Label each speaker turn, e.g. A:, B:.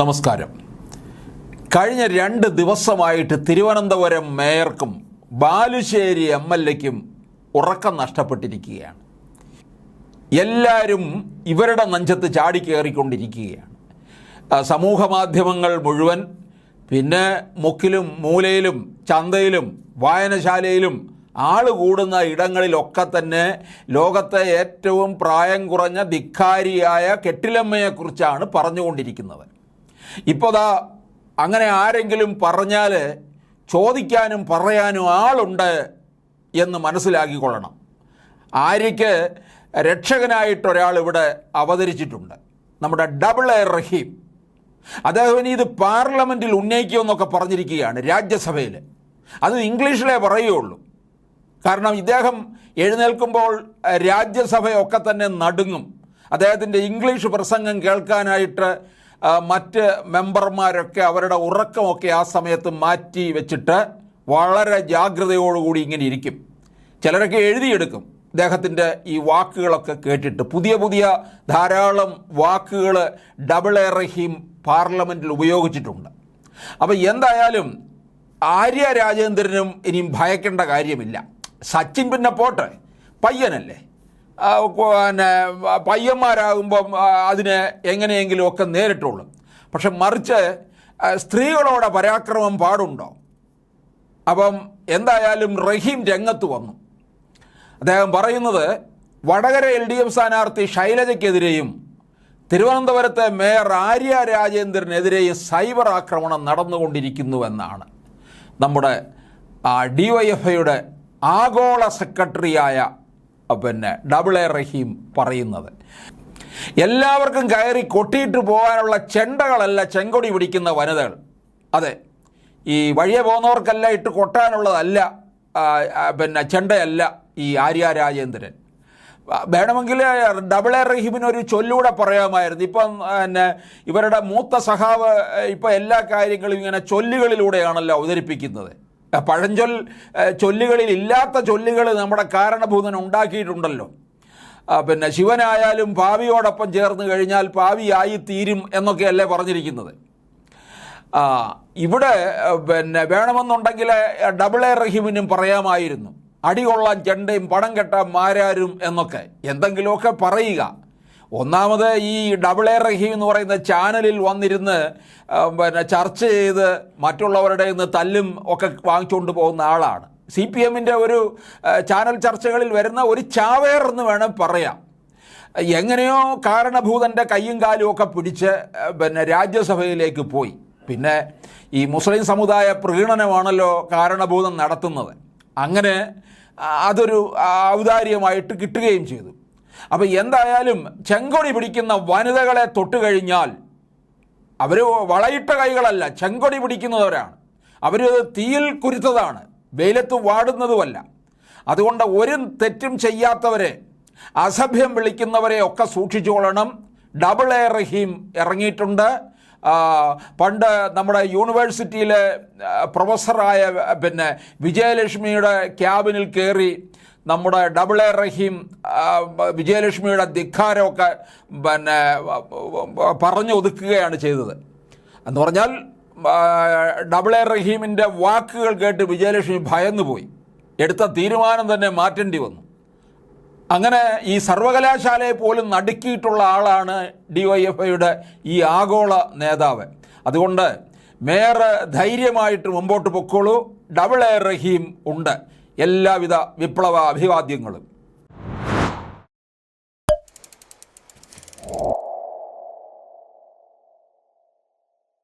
A: നമസ്കാരം. കഴിഞ്ഞ രണ്ട് ദിവസമായിട്ട് തിരുവനന്തപുരം മേയർക്കും ബാലുശ്ശേരി എം എൽ എക്കും ഉറക്കം നഷ്ടപ്പെട്ടിരിക്കുകയാണ്. എല്ലാവരും ഇവരുടെ നെഞ്ചത്ത് ചാടിക്കേറിക്കൊണ്ടിരിക്കുകയാണ് സമൂഹ മാധ്യമങ്ങൾ മുഴുവൻ പിന്നെ മുക്കിലും മൂലയിലും ചന്തയിലും വായനശാലയിലും ആൾ കൂടുന്ന ഇടങ്ങളിലൊക്കെ തന്നെ ലോകത്തെ ഏറ്റവും പ്രായം കുറഞ്ഞ ധിക്കാരിയായ കെട്ടിലമ്മയെക്കുറിച്ചാണ് പറഞ്ഞുകൊണ്ടിരിക്കുന്നത്. ഇപ്പോൾ ദാ അങ്ങനെ ആരെങ്കിലും പറഞ്ഞാൽ ചോദിക്കാനും പറയാനും ആളുണ്ട് എന്ന് മനസ്സിലാക്കിക്കൊള്ളണം. ആര്യയ്ക്ക് രക്ഷകനായിട്ടൊരാൾ ഇവിടെ അവതരിച്ചിട്ടുണ്ട്. നമ്മുടെ ഡബിൾ എ റഹീം. അദ്ദേഹം ഇത് പാർലമെന്റിൽ ഉന്നയിക്കുമെന്നൊക്കെ പറഞ്ഞിരിക്കുകയാണ് രാജ്യസഭയിൽ അത് ഇംഗ്ലീഷിലേ പറയുള്ളൂ കാരണം ഇദ്ദേഹം എഴുന്നേൽക്കുമ്പോൾ രാജ്യസഭയൊക്കെ തന്നെ നടുങ്ങും. അദ്ദേഹത്തിന്റെ ഇംഗ്ലീഷ് പ്രസംഗം കേൾക്കാനായിട്ട് മറ്റ് മെമ്പർമാരൊക്കെ അവരുടെ ഉറക്കമൊക്കെ ആ സമയത്ത് മാറ്റി വെച്ചിട്ട് വളരെ ജാഗ്രതയോടുകൂടി ഇങ്ങനെ ഇരിക്കും. ചിലരൊക്കെ എഴുതിയെടുക്കും. അദ്ദേഹത്തിന്റെ ഈ വാക്കുകളൊക്കെ കേട്ടിട്ട് പുതിയ പുതിയ ധാരാളം വാക്കുകൾ ഡബിൾ എ റഹീം പാർലമെന്റിൽ ഉപയോഗിച്ചിട്ടുണ്ട്. അപ്പോൾ എന്തായാലും ആര്യ രാജേന്ദ്രനും ഇനിയും ഭയക്കേണ്ട കാര്യമില്ല. സച്ചിൻ പിന്നെ പോട്ടെ. പയ്യനല്ലേ? പിന്നെ പയ്യന്മാരാകുമ്പം അതിനെ എങ്ങനെയെങ്കിലും ഒക്കെ നേരിട്ടുള്ളൂ. പക്ഷെ മറിച്ച് സ്ത്രീകളോടെ പരാക്രമം പാടുണ്ടോ? അപ്പം എന്തായാലും റഹീം രംഗത്ത് വന്നു. അദ്ദേഹം പറയുന്നത് വടകര എൽ ഡി എഫ് സ്ഥാനാർത്ഥി ശൈലജയ്ക്കെതിരെയും തിരുവനന്തപുരത്തെ മേയർ ആര്യ രാജേന്ദ്രനെതിരെയും സൈബർ ആക്രമണം നടന്നുകൊണ്ടിരിക്കുന്നുവെന്നാണ്. നമ്മുടെ ഡി വൈ എഫ് ഐയുടെ ആഗോള സെക്രട്ടറിയായ പിന്നെ ഡബിൾ എ റഹീം പറയുന്നത്. എല്ലാവർക്കും കയറി കൊട്ടിയിട്ട് പോകാനുള്ള ചെണ്ടകളല്ല ചെങ്കൊടി പിടിക്കുന്ന വനിതകൾ. അതെ ഈ വഴിയെ പോകുന്നവർക്കല്ല ഇട്ട് കൊട്ടാനുള്ളതല്ല പിന്നെ ചെണ്ടയല്ല ഈ ആര്യ രാജേന്ദ്രൻ. വേണമെങ്കിൽ ഡബിൾ എ റഹീമിന് ഒരു ചൊല്ലൂടെ പറയാമായിരുന്നു. ഇപ്പം പിന്നെ ഇവരുടെ മൂത്ത സഹാവ് ഇപ്പം എല്ലാ കാര്യങ്ങളും ഇങ്ങനെ ചൊല്ലുകളിലൂടെയാണല്ലോ അവതരിപ്പിക്കുന്നത്. പഴഞ്ചൊൽ ചൊല്ലുകളിൽ ഇല്ലാത്ത ചൊല്ലുകൾ നമ്മുടെ കാരണഭൂതൻ ഉണ്ടാക്കിയിട്ടുണ്ടല്ലോ. പിന്നെ ശിവനായാലും ഭാവിയോടൊപ്പം ചേർന്ന് കഴിഞ്ഞാൽ പാവിയായി തീരും എന്നൊക്കെയല്ലേ പറഞ്ഞിരിക്കുന്നത്. ഇവിടെ പിന്നെ വേണമെന്നുണ്ടെങ്കിൽ ഡബിൾ എ റഹീമിനും പറയാമായിരുന്നു. അടികൊള്ളാൻ ചെണ്ടയും പണം കെട്ടാൻ മാരാരും എന്നൊക്കെ. എന്തെങ്കിലുമൊക്കെ പറയുക. ഒന്നാമത് ഈ ഡബിൾ എ റഹീം എന്ന് പറയുന്ന ചാനലിൽ വന്നിരുന്ന് പിന്നെ ചർച്ച ചെയ്ത് മറ്റുള്ളവരുടെ നിന്ന് തല്ലും ഒക്കെ വാങ്ങിച്ചുകൊണ്ട് പോകുന്ന ആളാണ്. സി പി എമ്മിന്റെ ഒരു ചാനൽ ചർച്ചകളിൽ വരുന്ന ഒരു ചാവേർ എന്ന് വേണം പറയാം. എങ്ങനെയോ കാരണഭൂതന്റെ കൈയും കാലും ഒക്കെ പിടിച്ച് പിന്നെ രാജ്യസഭയിലേക്ക് പോയി. പിന്നെ ഈ മുസ്ലിം സമുദായ പ്രീണനമാണല്ലോ കാരണഭൂതം നടത്തുന്നത്. അങ്ങനെ അതൊരു ഔദാര്യമായിട്ട് കിട്ടുകയും ചെയ്തു. അപ്പോൾ എന്തായാലും ചെങ്കൊടി പിടിക്കുന്ന വനിതകളെ തൊട്ട് കഴിഞ്ഞാൽ അവർ വളയിട്ട കൈകളല്ല ചെങ്കൊടി പിടിക്കുന്നവരാണ് അവർ തീയിൽ കുരുത്തതാണ് വെയിലത്ത് വാടുന്നതുമല്ല. അതുകൊണ്ട് ഒരു തെറ്റും ചെയ്യാത്തവരെ അസഭ്യം വിളിക്കുന്നവരെ ഒക്കെ സൂക്ഷിച്ചുകൊള്ളണം. ഡബിൾ എ റഹീം ഇറങ്ങിയിട്ടുണ്ട്. പണ്ട് നമ്മുടെ യൂണിവേഴ്സിറ്റിയിലെ പ്രൊഫസറായ പിന്നെ വിജയലക്ഷ്മിയുടെ ക്യാബിനിൽ കയറി നമ്മുടെ ഡബിൾ എ റഹീം വിജയലക്ഷ്മിയുടെ ധിക്കാരമൊക്കെ പിന്നെ പറഞ്ഞു ഒതുക്കുകയാണ് ചെയ്തത്. എന്ന് പറഞ്ഞാൽ ഡബിൾ എ റഹീമിന്റെ വാക്കുകൾ കേട്ട് വിജയലക്ഷ്മി ഭയന്നുപോയി. എടുത്ത തീരുമാനം തന്നെ മാറ്റേണ്ടി വന്നു. അങ്ങനെ ഈ സർവകലാശാലയെ പോലും നടുക്കിയിട്ടുള്ള ആളാണ് ഡി വൈ എഫ് ഐയുടെ ഈ ആഗോള നേതാവ്. അതുകൊണ്ട് മേയർ ധൈര്യമായിട്ട് മുമ്പോട്ട് പൊക്കോളൂ. ഡബിൾ എ റഹീം ഉണ്ട്. എല്ലാവിധ വിപ്ലവ അഭിവാദ്യങ്ങളും